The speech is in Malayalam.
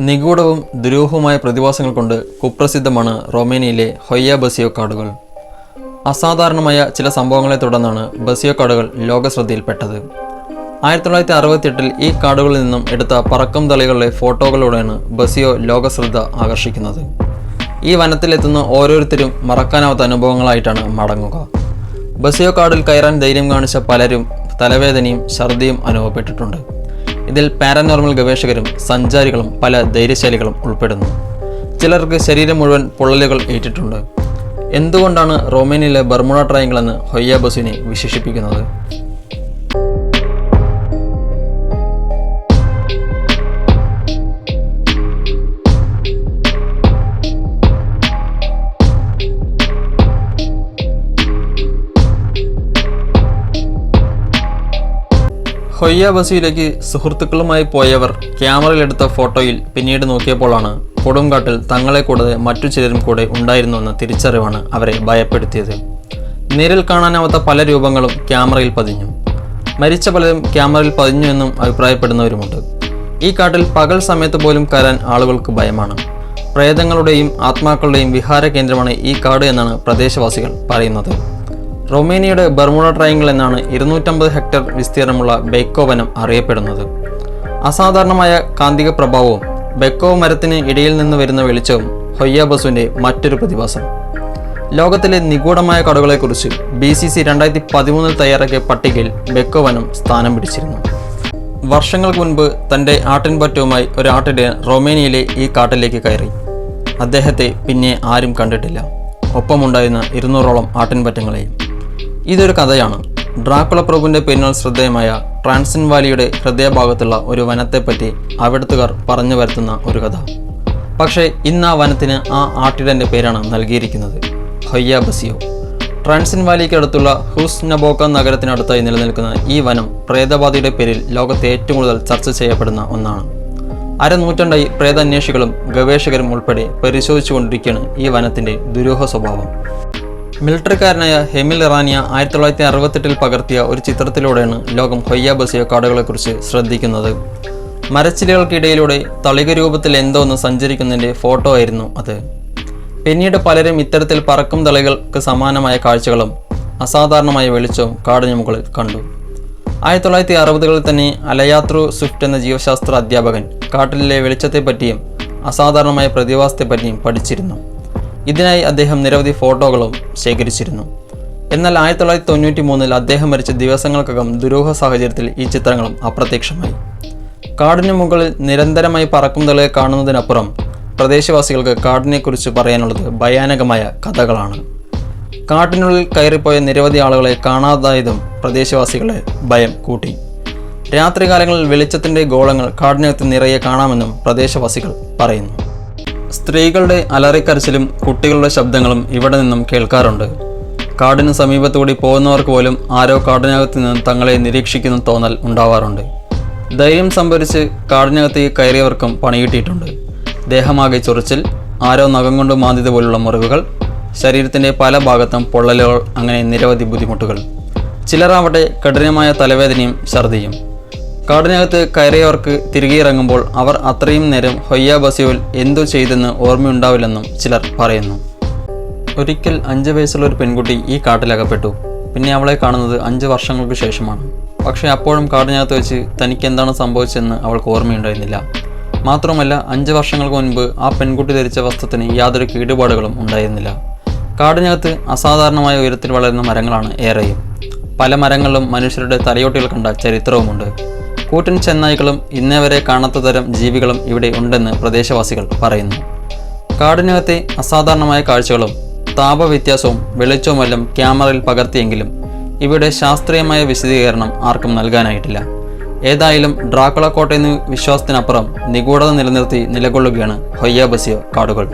നിഗൂഢവും ദുരൂഹവുമായ പ്രതിഭാസങ്ങൾ കൊണ്ട് കുപ്രസിദ്ധമാണ് റൊമേനിയയിലെ ഹൊയ്യ ബസിയോ കാടുകൾ. അസാധാരണമായ ചില സംഭവങ്ങളെ തുടർന്നാണ് ബസിയോ കാടുകൾ ലോകശ്രദ്ധയിൽപ്പെട്ടത്. ആയിരത്തി തൊള്ളായിരത്തി അറുപത്തിയെട്ടിൽ ഈ കാടുകളിൽ നിന്നും എടുത്ത പറക്കം തളികളുടെ ഫോട്ടോകളിലൂടെയാണ് ബസിയോ ലോകശ്രദ്ധ ആകർഷിക്കുന്നത്. ഈ വനത്തിലെത്തുന്ന ഓരോരുത്തരും മറക്കാനാവാത്ത അനുഭവങ്ങളായിട്ടാണ് മടങ്ങുക. ബസിയോ കാടിൽ കയറാൻ ധൈര്യം കാണിച്ച പലരും തലവേദനയും ഛർദിയും അനുഭവപ്പെട്ടിട്ടുണ്ട്. ഇതിൽ പാരനോർമൽ ഗവേഷകരും സഞ്ചാരികളും പല ധൈര്യശാലികളും ഉൾപ്പെടുന്നു. ചിലർക്ക് ശരീരം മുഴുവൻ പൊള്ളലുകൾ ഏറ്റിട്ടുണ്ട്. എന്തുകൊണ്ടാണ് റൊമേനിയയിലെ ബർമുഡ ട്രയങ്കിൾ എന്ന് ഹൊയ്യ ബസുവിനെ വിശേഷിപ്പിക്കുന്നത്? ഹൊയ്യ ബസിയിലേക്ക് സുഹൃത്തുക്കളുമായി പോയവർ ക്യാമറയിലെടുത്ത ഫോട്ടോയിൽ പിന്നീട് നോക്കിയപ്പോഴാണ് കൊടുങ്കാട്ടിൽ തങ്ങളെ കൂടാതെ മറ്റു ചിലരും കൂടെ ഉണ്ടായിരുന്നുവെന്ന തിരിച്ചറിവാണ് അവരെ ഭയപ്പെടുത്തിയത്. നേരിൽ കാണാനാവാത്ത പല രൂപങ്ങളും ക്യാമറയിൽ പതിഞ്ഞു. മരിച്ച പലരും ക്യാമറയിൽ പതിഞ്ഞു എന്നും അഭിപ്രായപ്പെടുന്നവരുമുണ്ട്. ഈ കാട്ടിൽ പകൽ സമയത്ത് പോലും കയറാൻ ആളുകൾക്ക് ഭയമാണ്. പ്രേതങ്ങളുടെയും ആത്മാക്കളുടെയും വിഹാര കേന്ദ്രമാണ് ഈ കാട് എന്നാണ് പ്രദേശവാസികൾ പറയുന്നത്. റൊമേനിയയുടെ ബർമുഡ ട്രയങ്കിൾ എന്നാണ് ഇരുന്നൂറ്റമ്പത് ഹെക്ടർ വിസ്തീർണമുള്ള ബെക്കോ വനം അറിയപ്പെടുന്നത്. അസാധാരണമായ കാന്തിക പ്രഭാവവും ബെക്കോ മരത്തിന് ഇടയിൽ നിന്ന് വരുന്ന വെളിച്ചവും ഹൊയ്യ ബസുവിന്റെ മറ്റൊരു പ്രതിഭാസം. ലോകത്തിലെ നിഗൂഢമായ കടകളെക്കുറിച്ച് ബി സി സി രണ്ടായിരത്തി പതിമൂന്നിൽ തയ്യാറാക്കിയ പട്ടികയിൽ ബെക്കോ വനം സ്ഥാനം പിടിച്ചിരുന്നു. വർഷങ്ങൾക്ക് മുൻപ് തന്റെ ആട്ടിൻപറ്റവുമായി ഒരു ആട്ടിടയൻ റൊമേനിയയിലെ ഈ കാട്ടിലേക്ക് കയറി. അദ്ദേഹത്തെ പിന്നെ ആരും കണ്ടിട്ടില്ല. ഒപ്പമുണ്ടായിരുന്ന ഇരുന്നൂറോളം ആട്ടിൻപറ്റങ്ങളെയും ഇതൊരു കഥയാണ്. ഡ്രാക്കുള പ്രഭുവിന്റെ പിന്നിൽ ശ്രദ്ധേയമായ ട്രാൻസിൻ വാലിയുടെ ഹൃദയഭാഗത്തുള്ള ഒരു വനത്തെപ്പറ്റി അവിടുത്തുകാർ പറഞ്ഞു വരുത്തുന്ന ഒരു കഥ. പക്ഷേ ഇന്ന് ആ വനത്തിന് ആ ആട്ടിടന്റെ പേരാണ് നൽകിയിരിക്കുന്നത്. ഹൊയ്യ ബസിയോ. ട്രാൻസിൻ വാലിക്കടുത്തുള്ള ഹുസ് നബോക്ക നഗരത്തിനടുത്തായി നിലനിൽക്കുന്ന ഈ വനം പ്രേതബാധയുടെ പേരിൽ ലോകത്തെ ഏറ്റവും കൂടുതൽ ചർച്ച ചെയ്യപ്പെടുന്ന ഒന്നാണ്. അരനൂറ്റാണ്ടായി പ്രേതാന്വേഷികളും ഗവേഷകരും ഉൾപ്പെടെ പരിശോധിച്ചുകൊണ്ടിരിക്കുകയാണ് ഈ വനത്തിന്റെ ദുരൂഹ സ്വഭാവം. മിലിറ്ററിക്കാരനായ ഹെമിൽ ഇറാനിയ ആയിരത്തി തൊള്ളായിരത്തി അറുപത്തെട്ടിൽ പകർത്തിയ ഒരു ചിത്രത്തിലൂടെയാണ് ലോകം ഹൊയ്യ ബസിയ കാടുകളെക്കുറിച്ച് ശ്രദ്ധിക്കുന്നത്. മരച്ചിലുകൾക്കിടയിലൂടെ തളിക രൂപത്തിൽ എന്തോ ഒന്ന് സഞ്ചരിക്കുന്നതിന്റെ ഫോട്ടോ ആയിരുന്നു അത്. പിന്നീട് പലരും ഇത്തരത്തിൽ പറക്കും തളികൾക്ക് സമാനമായ കാഴ്ചകളും അസാധാരണമായ വെളിച്ചവും കാടിന് മുകളിൽ കണ്ടു. ആയിരത്തി തൊള്ളായിരത്തി അറുപതുകളിൽ തന്നെ അലയാത്രു സ്വിഫ്റ്റ് എന്ന ജീവശാസ്ത്ര അധ്യാപകൻ കാട്ടിലെ വെളിച്ചത്തെപ്പറ്റിയും അസാധാരണമായ പ്രതിഭാസത്തെപ്പറ്റിയും പഠിച്ചിരുന്നു. ഇതിനായി അദ്ദേഹം നിരവധി ഫോട്ടോകളും ശേഖരിച്ചിരുന്നു. എന്നാൽ ആയിരത്തി തൊള്ളായിരത്തി തൊണ്ണൂറ്റി മൂന്നിൽ അദ്ദേഹം മരിച്ച ദിവസങ്ങൾക്കകം ദുരൂഹ സാഹചര്യത്തിൽ ഈ ചിത്രങ്ങളും അപ്രത്യക്ഷമായി. കാടിന് മുകളിൽ നിരന്തരമായി പറക്കും തളിയെ കാണുന്നതിനപ്പുറം പ്രദേശവാസികൾക്ക് കാടിനെക്കുറിച്ച് പറയാനുള്ളത് ഭയാനകമായ കഥകളാണ്. കാട്ടിനുള്ളിൽ കയറിപ്പോയ നിരവധി ആളുകളെ കാണാതായതും പ്രദേശവാസികളെ ഭയം കൂട്ടി. രാത്രികാലങ്ങളിൽ വെളിച്ചത്തിന്റെ ഗോളങ്ങൾ കാടിനകത്ത് നിറയെ കാണാമെന്നും പ്രദേശവാസികൾ പറയുന്നു. സ്ത്രീകളുടെ അലറിക്കരച്ചിലും കുട്ടികളുടെ ശബ്ദങ്ങളും ഇവിടെ നിന്നും കേൾക്കാറുണ്ട്. കാടിന് സമീപത്തുകൂടി പോകുന്നവർക്ക് പോലും ആരോ കാടിനകത്ത് നിന്ന് തങ്ങളെ നിരീക്ഷിക്കുന്ന തോന്നൽ ഉണ്ടാവാറുണ്ട്. ധൈര്യം സംഭരിച്ച് കാടിനകത്തേക്ക് കയറിയവർക്കും പണിയിട്ടിട്ടുണ്ട് ദേഹമാകെ ചൊറിച്ചിൽ ആരോ നഖം കൊണ്ട് മാന്തിയത് പോലുള്ള മുറിവുകൾ ശരീരത്തിന്റെ പല ഭാഗത്തും പൊള്ളലുകൾ അങ്ങനെ നിരവധി ബുദ്ധിമുട്ടുകൾ. ചിലരാവട്ടെ കഠിനമായ തലവേദനയും ഛർദിയും കാടിനകത്ത് കയറിയവർക്ക് തിരികെ ഇറങ്ങുമ്പോൾ അവർ അത്രയും നേരം ഹൊയ്യ ബസിയോൽ എന്തു ചെയ്തെന്ന് ഓർമ്മയുണ്ടാവില്ലെന്നും ചിലർ പറയുന്നു. ഒരിക്കൽ അഞ്ച് വയസ്സുള്ള ഒരു പെൺകുട്ടി ഈ കാട്ടിലകപ്പെട്ടു. പിന്നെ അവളെ കാണുന്നത് അഞ്ച് വർഷങ്ങൾക്ക് ശേഷമാണ്. പക്ഷേ അപ്പോഴും കാടിനകത്ത് വെച്ച് തനിക്ക് എന്താണ് സംഭവിച്ചതെന്ന് അവൾക്ക് ഓർമ്മയുണ്ടായിരുന്നില്ല. മാത്രമല്ല അഞ്ച് വർഷങ്ങൾക്ക് മുൻപ് ആ പെൺകുട്ടി ധരിച്ച വസ്ത്രത്തിന് യാതൊരു കേടുപാടുകളും ഉണ്ടായിരുന്നില്ല. കാടിനകത്ത് അസാധാരണമായ ഉയരത്തിൽ വളരുന്ന മരങ്ങളാണ് ഏറെയും. പല മരങ്ങളിലും മനുഷ്യരുടെ തലയോട്ടികൾ കണ്ട ചരിത്രവുമുണ്ട്. കൂറ്റൻ ചെന്നായ്ക്കളും ഇന്നേ വരെ കാണാത്ത തരം ജീവികളും ഇവിടെ ഉണ്ടെന്ന് പ്രദേശവാസികൾ പറയുന്നു. കാടിനകത്തെ അസാധാരണമായ കാഴ്ചകളും താപവ്യത്യാസവും വെളിച്ചവുമെല്ലാം ക്യാമറയിൽ പകർത്തിയെങ്കിലും ഇവിടെ ശാസ്ത്രീയമായ വിശദീകരണം ആർക്കും നൽകാനായിട്ടില്ല. ഏതായാലും ഡ്രാക്കുള കോട്ടയെന്ന വിശ്വാസത്തിനപ്പുറം നിഗൂഢത നിലനിർത്തി നിലകൊള്ളുകയാണ് ഹൊയ്യാബസിയോ കാടുകൾ.